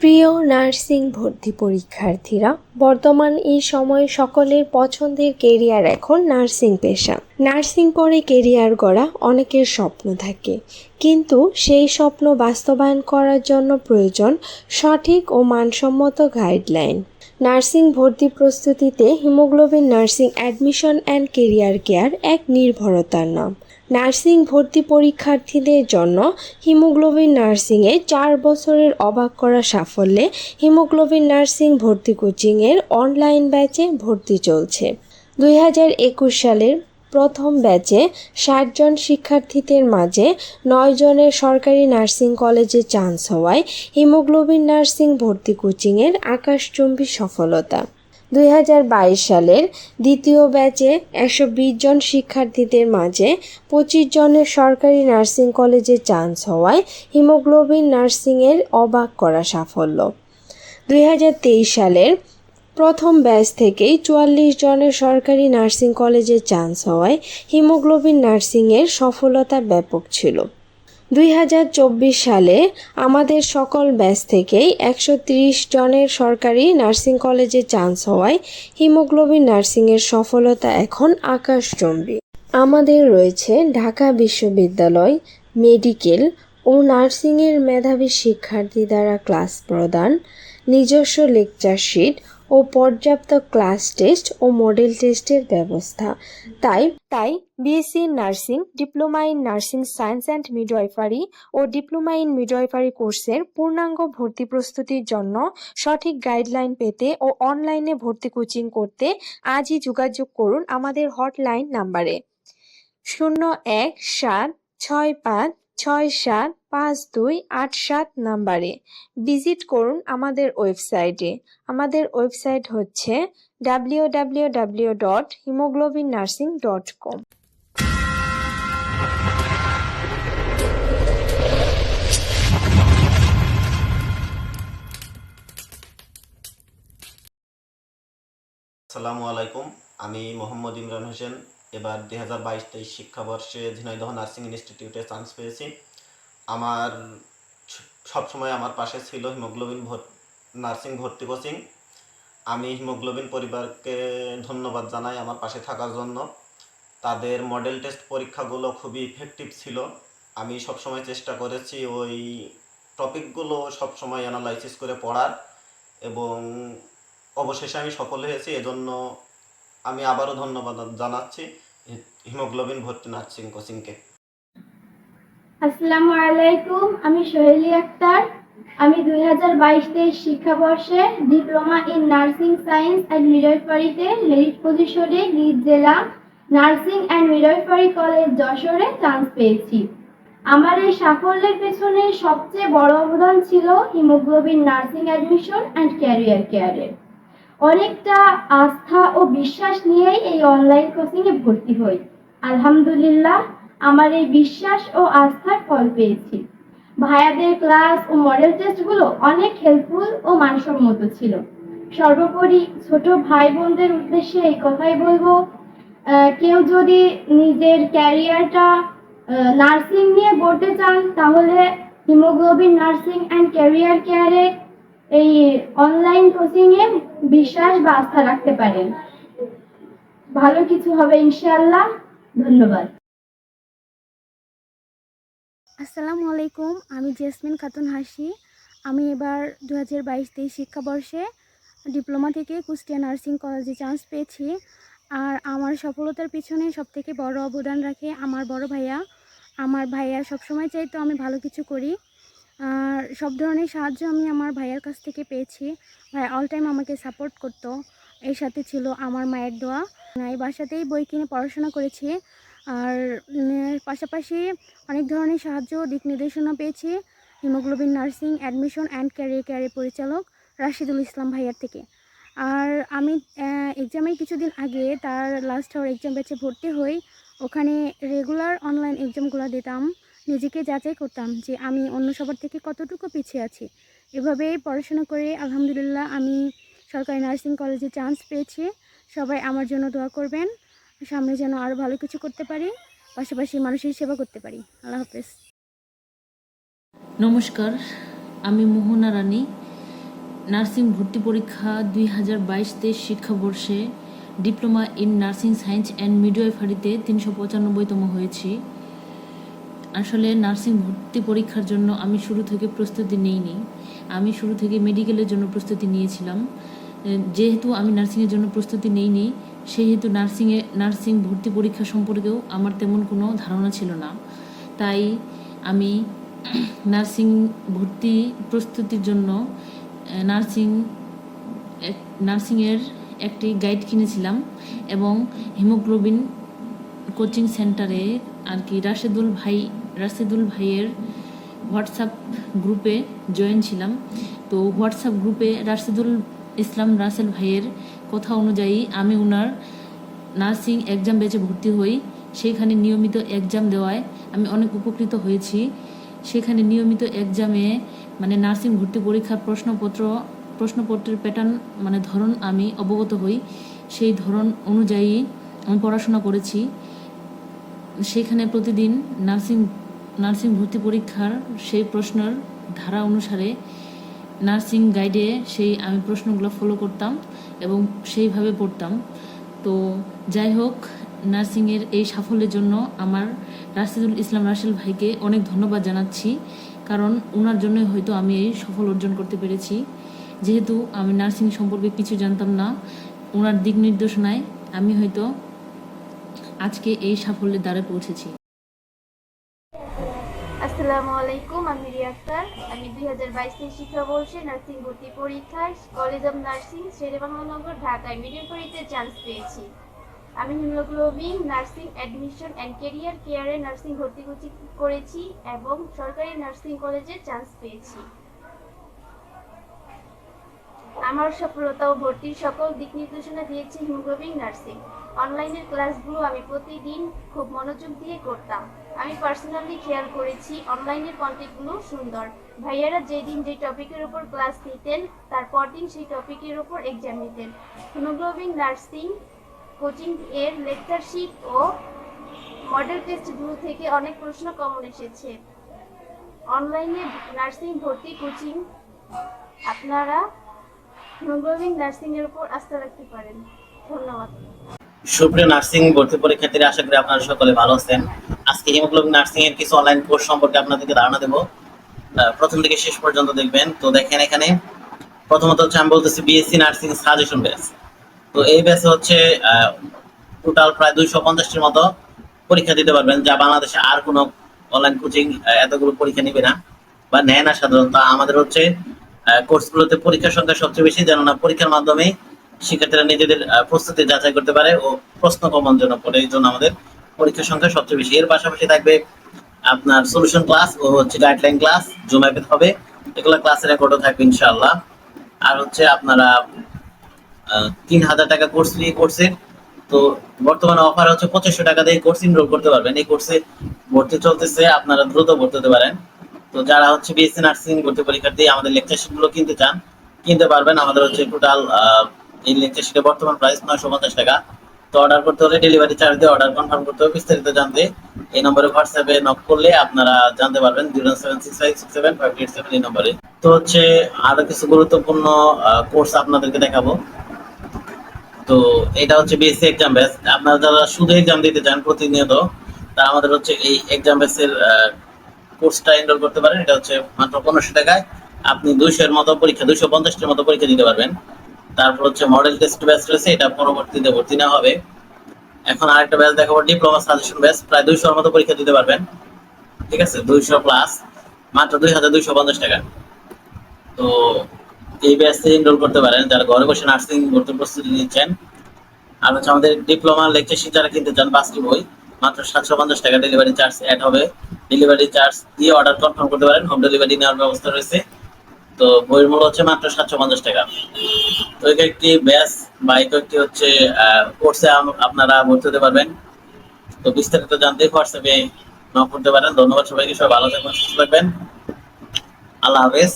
প্রিয় নার্সিং ভর্তি পরীক্ষার্থীরা, বর্তমান এই সময়ে সকলের পছন্দের কেরিয়ার এখন নার্সিং পেশা। নার্সিং পরে কেরিয়ার গড়া অনেকের স্বপ্ন থাকে। কিন্তু সেই স্বপ্ন বাস্তবায়ন করার জন্য প্রয়োজন সঠিক ও মানসম্মত গাইডলাইন। নার্সিং ভর্তি প্রস্তুতিতে Hemoglobin nursing admission and career care এক নির্ভরতার নাম। নার্সিং ভর্তি পরীক্ষার্থীদের জন্য হিমোগ্লোবিন নার্সিংয়ে চার বছরের অবাক করা সাফল্যে হিমোগ্লোবিন নার্সিং ভর্তি কোচিংয়ের অনলাইন ব্যাচে ভর্তি চলছে। দুই হাজার একুশ সালের প্রথম ব্যাচে ষাট জন শিক্ষার্থীদের মাঝে নয় জনের সরকারি নার্সিং কলেজে চান্স হওয়ায় হিমোগ্লোবিন নার্সিং ভর্তি কোচিংয়ের আকাশচুম্বী সফলতা। দুই হাজার বাইশ সালের দ্বিতীয় ব্যাচে একশো বিশ জন শিক্ষার্থীদের মাঝে পঁচিশ জনের সরকারি নার্সিং কলেজে চান্স হওয়ায় হিমোগ্লোবিন নার্সিংয়ের অবাক করা সাফল্য। দুই হাজার তেইশ সালের প্রথম ব্যাচ থেকেই চুয়াল্লিশ জনের সরকারি নার্সিং কলেজে চান্স হওয়ায় হিমোগ্লোবিন নার্সিংয়ের সফলতা ব্যাপক ছিল। দুই হাজার চব্বিশ সালে আমাদের সকল ব্যাচ থেকেই একশো জনের সরকারি নার্সিং কলেজে চান্স হওয়ায় হিমোগ্লোবিন নার্সিংয়ের সফলতা এখন আকাশচম্বী আমাদের রয়েছে ঢাকা বিশ্ববিদ্যালয় মেডিকেল ও নার্সিংয়ের মেধাবী শিক্ষার্থী দ্বারা ক্লাস প্রদান, নিজস্ব লেকচার শিট ও পর্যাপ্ত ক্লাস টেস্ট ও মডেল টেস্টের ব্যবস্থা। তাই তাই BSc nursing diploma in nursing science and midwifery O diploma in midwifery কোর্সের পূর্ণাঙ্গ ভর্তি প্রস্তুতির জন্য সঠিক গাইডলাইন পেতে ও অনলাইনে ভর্তি কোচিং করতে আজই যোগাযোগ করুন আমাদের হটলাইন নাম্বারে শূন্য এক সাত ছয় পাঁচ ছয় সাত পাঁচ দুই আট সাত নাম্বারে। ভিজিট করুন আমাদের ওয়েবসাইটে। আমাদের ওয়েবসাইট হচ্ছে W W W dot Hemoglobin nursing dot com আসসালামু আলাইকুম, আমি মোহাম্মদ ইমরান হোসেন। এবার দুই হাজার বাইশ তেইশ শিক্ষাবর্ষে ঝিনাইদহ নার্সিং ইনস্টিটিউটে চান্স পেয়েছি। আমার সবসময় আমার পাশে ছিল হিমোগ্লোবিন নার্সিং, ভর্তি কোচিং। আমি হিমোগ্লোবিন পরিবারকে ধন্যবাদ জানাই আমার পাশে থাকার জন্য। তাদের মডেল টেস্ট পরীক্ষাগুলো খুবই ইফেক্টিভ ছিল। আমি সবসময় চেষ্টা করেছি ওই টপিকগুলো সবসময় অ্যানালাইসিস করে পড়ার এবং অবশেষে আমি সফল হয়েছি। এজন্য আমি আবারও ধন্যবাদ জানাচ্ছি হিমোগ্লোবিন ভর্তি নার্সিং কোচিংকে। আসসালামু আলাইকুম, আমি সোহেলি আক্তার। আমি দুই হাজার বাইশ তেইশ শিক্ষাবর্ষে diploma in nursing science and মিডওয়াইফারিতে merit পজিশনে নিজ জেলা নার্সিং অ্যান্ড মিডওয়াইফারি কলেজ যশোরে চান্স পেয়েছি। আমার এই সাফল্যের পেছনে সবচেয়ে বড় অবদান ছিল Hemoglobin nursing admission and career কেয়ারের অনেকটা আস্থা ও বিশ্বাস নিয়েই এই অনলাইন কোচিংয়ে ভর্তি হই। আলহামদুলিল্লাহ আমার এই বিশ্বাস ও আস্থার ফল পেয়েছি। ভাইয়াদের ক্লাস ও মডেল টেস্টগুলো অনেক হেল্পফুল ও মানসম্মত ছিল। সর্বোপরি ছোট ভাই বোনদের উদ্দেশ্যে এই কথাই বলব কেউ যদি নিজের ক্যারিয়ারটা নার্সিং নিয়ে গড়তে চান, তাহলে হিমোগ্লোবিন নার্সিং অ্যান্ড ক্যারিয়ার কেয়ারে এই অনলাইন কোচিংয়ে বিশ্বাস বা আস্থা রাখতে পারেন। ভালো কিছু হবে ইনশাআল্লাহ। ধন্যবাদ। আসসালামু আলাইকুম, আমি জেসমিন খাতুন হাসি। আমি এবার দু হাজার বাইশ তেইশ শিক্ষাবর্ষে ডিপ্লোমা থেকে কুষ্টিয়া নার্সিং কলেজে চান্স পেয়েছি। আর আমার সফলতার পিছনে সবথেকে বড় অবদান রাখে আমার বড় ভাইয়া। আমার ভাইয়া সবসময় চাইতো আমি ভালো কিছু করি। আর সব ধরনের সাহায্য আমি আমার ভাইয়ার কাছ থেকে পেয়েছি। ভাই অল টাইম আমাকে সাপোর্ট করতো। এর সাথে ছিল আমার মায়ের দোয়া। এই বাসাতেই বই কিনে পড়াশোনা করেছি। আর পাশাপাশি অনেক ধরনের সাহায্য দিক নির্দেশনা পেয়েছি। Hemoglobin nursing, admission and career কেয়ারের পরিচালক রাশিদুল ইসলাম ভাইয়ার থেকে। আর আমি এক্সামের কিছুদিন আগে তার লাস্ট আওয়ার এক্সাম ব্যাচে ভর্তি হই। ওখানে রেগুলার অনলাইন এক্সামগুলো দিতাম, নিজেকে যাচাই করতাম যে আমি অন্য সবার থেকে কতটুকু পিছিয়ে আছি। এভাবেই পড়াশোনা করে আলহামদুলিল্লাহ আমি সরকারি নার্সিং কলেজে চান্স পেয়েছি। সবাই আমার জন্য দোয়া করবেন। সামনে যেন আরও ভালো কিছু করতে পারি, পাশাপাশি মানুষের সেবা করতে পারি। আল্লাহ হাফেজ। নমস্কার, আমি মোহনা রানী, নার্সিং ভর্তি পরীক্ষা দুই হাজার বাইশ তেইশ শিক্ষাবর্ষে diploma in nursing science and মিডওয়াইফারিতে তিনশো পঁচানব্বইতম হয়েছি। আসলে নার্সিং ভর্তি পরীক্ষার জন্য আমি শুরু থেকে প্রস্তুতি নিইনি। আমি শুরু থেকে মেডিকেলের জন্য প্রস্তুতি নিয়েছিলাম। যেহেতু আমি নার্সিংয়ের জন্য প্রস্তুতি নিইনি সেহেতু নার্সিংয়ে নার্সিং ভর্তি পরীক্ষা সম্পর্কেও আমার তেমন কোনো ধারণা ছিল না। তাই আমি নার্সিং ভর্তি প্রস্তুতির জন্য নার্সিং নার্সিংয়ের একটি গাইড কিনেছিলাম এবং হিমোগ্লোবিন কোচিং সেন্টারে আর কি রাশেদুল ভাই, রাশেদুল ভাইয়ের হোয়াটসঅ্যাপ গ্রুপে জয়েন ছিলাম। তো হোয়াটসঅ্যাপ গ্রুপে রাশেদুল ইসলাম রাসেল ভাইয়ের কথা অনুযায়ী আমি ওনার নার্সিং এক্সাম ব্যাচে ভর্তি হই। সেখানে নিয়মিত এক্সাম দেওয়ায় আমি অনেক উপকৃত হয়েছি। সেখানে নিয়মিত এক্সামে মানে নার্সিং ভর্তি পরীক্ষার প্রশ্নপত্র, প্রশ্নপত্রের প্যাটার্ন মানে ধরন আমি অবগত হই। সেই ধরন অনুযায়ী আমি পড়াশোনা করেছি। সেখানে প্রতিদিন নার্সিং নার্সিং ভর্তি পরীক্ষার সেই প্রশ্নের ধারা অনুসারে নার্সিং গাইডে সেই আমি প্রশ্নগুলো ফলো করতাম। এবং সেইভাবে পড়তাম। তো যাই হোক, নার্সিংয়ের এই সাফল্যের জন্য আমার রাশিদুল ইসলাম রাসেল ভাইকে অনেক ধন্যবাদ জানাচ্ছি। কারণ ওনার জন্যই হয়তো আমি এই সফল অর্জন করতে পেরেছি। যেহেতু আমি নার্সিং সম্পর্কে কিছু জানতাম না ওনার দিক নির্দেশনায় আমি হয়তো আজকে এই সাফল্যের দ্বারে পৌঁছেছি। আসসালামু আলাইকুম, আমি রিয়া আক্তার আমি দুই হাজার বাইশ তেইশ শিক্ষাবর্ষে নার্সিং ভর্তি পরীক্ষায় কলেজ অফ নার্সিং শেরেবাংলানগর ঢাকায় মিডিয়াপরিতে চান্স পেয়েছি। আমি Hemoglobin nursing admission and career কেয়ারে নার্সিং ভর্তি করেছি এবং সরকারি নার্সিং কলেজে চান্স পেয়েছি। আমার সফলতা ও ভর্তির সকল দিক নির্দেশনা দিয়েছে হিমোগ্লোবিন নার্সিং। অনলাইনের ক্লাসগুলো আমি প্রতিদিন খুব মনোযোগ দিয়ে করতাম। আমি পার্সোনালি খেয়াল করেছি অনলাইনের কন্টেন্টগুলো সুন্দর। ভাইয়ারা যেদিন যে টপিকের উপর ক্লাস নিতেন, তার পরদিন সেই টপিকের উপর এক্সাম নিতেন। হিমোগ্লোবিন নার্সিং কোচিং এর লেকচার শিট ও মডেল টেস্টগুলো থেকে অনেক প্রশ্ন কমন এসেছে। অনলাইনে নার্সিং ভর্তি কোচিং আপনারা হিমোগ্লোবিন নার্সিংয়ের উপর আস্থা রাখতে পারেন। ধন্যবাদ। সুপ্রিয় নার্সিং ভর্তি পরীক্ষার্থীরা, আশা করি আপনারা সকলে ভালো আছেন। আজকে হিমোগ্লোবিন নার্সিং এর কিছু অনলাইন কোর্স সম্পর্কে আপনাদেরকে ধারণা দেবো। প্রথম থেকে শেষ পর্যন্ত দেখবেন। তো দেখেন এখানে, প্রথমত হচ্ছে আমি বলতেছি বিএসসি নার্সিং সাজেশন ব্যাচ তো এই ব্যাচে হচ্ছে টোটাল প্রায় দুইশো পঞ্চাশটির মতো পরীক্ষা দিতে পারবেন, যা বাংলাদেশে আর কোনো অনলাইন কোচিং এতগুলো পরীক্ষা নিবে না বা নেয় না সাধারণত। আমাদের হচ্ছে কোর্সগুলোতে পরীক্ষার সংখ্যা সবচেয়ে বেশি, যেন না পরীক্ষার মাধ্যমে শিক্ষার্থীরা নিজেদের প্রস্তুতি যাচাই করতে পারে ও প্রশ্ন কমন জন্য পড়ে। এই জন্য আমাদের পরীক্ষার সংখ্যা সবচেয়ে বেশি। এর পাশাপাশি থাকবে আপনার সলিউশন ক্লাস ও হচ্ছে গাইডলাইন ক্লাস জুম অ্যাপে হবে। এগুলো ক্লাসের রেকর্ডও থাকবে ইনশাআল্লাহ। আর হচ্ছে আপনারা তিন হাজার টাকা কোর্স ফি কোর্সের তো বর্তমানে অফার হচ্ছে পঁচিশশো টাকা দিয়ে কোর্স এনরোল করতে পারবেন। এই কোর্সে ভর্তি চলতেছে, আপনারা দ্রুত ভর্তি হতে পারেন। তো যারা হচ্ছে বিএসসি নার্সিং ভর্তি পরীক্ষার্থী, আমাদের লেকচার শিটগুলো কিনতে চান, কিনতে পারবেন। আমাদের হচ্ছে টোটাল এই লেকচার শিটের বর্তমান প্রাইস নয়শো পঞ্চাশ টাকা। তো অর্ডার করতে হলে ডেলিভারি চার্জ দিয়ে অর্ডার কনফার্ম করতে হবে, বিস্তারিত জানতে। এই নম্বরে হোয়াটসঅ্যাপে নক করলে আপনারা জানতে পারবেন zero seven six five six seven five eight seven এই নম্বরে তো হচ্ছে আরও কিছু গুরুত্বপূর্ণ কোর্স আপনাদেরকে দেখাবো। তো এটা হচ্ছে বিএসসি এক্সাম ব্যাচ আপনারা যারা শুধু এক্সাম দিতে চান প্রতিনিয়ত তা আমাদের হচ্ছে এই এক্সাম ব্যাচের কোর্সটা এনরোল করতে পারেন। এটা হচ্ছে মাত্র পনেরোশো টাকায়। আপনি দুইশো এর মতো পরীক্ষা, দুইশো পঞ্চাশটির মতো পরীক্ষা দিতে পারবেন। তারপর হচ্ছে মডেল টেস্ট ব্যাচ রয়েছে, এটা পরবর্তীতে ভর্তি না হবে। এখন আরেকটা ব্যাচ দেখাবো ডিপ্লোমা সাজেশন ব্যাচ প্রায় দুইশোর মতো পরীক্ষা দিতে পারবেন। ঠিক আছে? দুইশো প্লাস মাত্র দুই হাজার দুইশো পঞ্চাশ টাকা। তো এই ব্যাচে এনরোল করতে পারেন, যারা ঘরে বসে নার্সিং ভর্তি প্রস্তুতি নিচ্ছেন। আর হচ্ছে আমাদের ডিপ্লোমা লেকচার শিট যারা কিনতে চান, পাঁচটি বই, মাত্র সাতশো পঞ্চাশ টাকা ডেলিভারি চার্জ অ্যাড হবে। ডেলিভারি চার্জ দিয়ে অর্ডার কনফার্ম করতে পারেন হোম ডেলিভারি নেওয়ার ব্যবস্থা রয়েছে। তো বইয়ের মূল্য হচ্ছে মাত্র সাতশো পঞ্চাশ টাকা। তো এই একটি ব্যাস বা এই কয়েকটি হচ্ছে কোর্সে আপনারা ভর্তি হতে পারবেন। তো বিস্তারিত জানতে হোয়াটসঅ্যাপে নক করতে পারেন। ধন্যবাদ সবাইকে। সবাই ভালো থাকবেন, সুস্থ থাকবেন। আল্লাহ হাফেজ।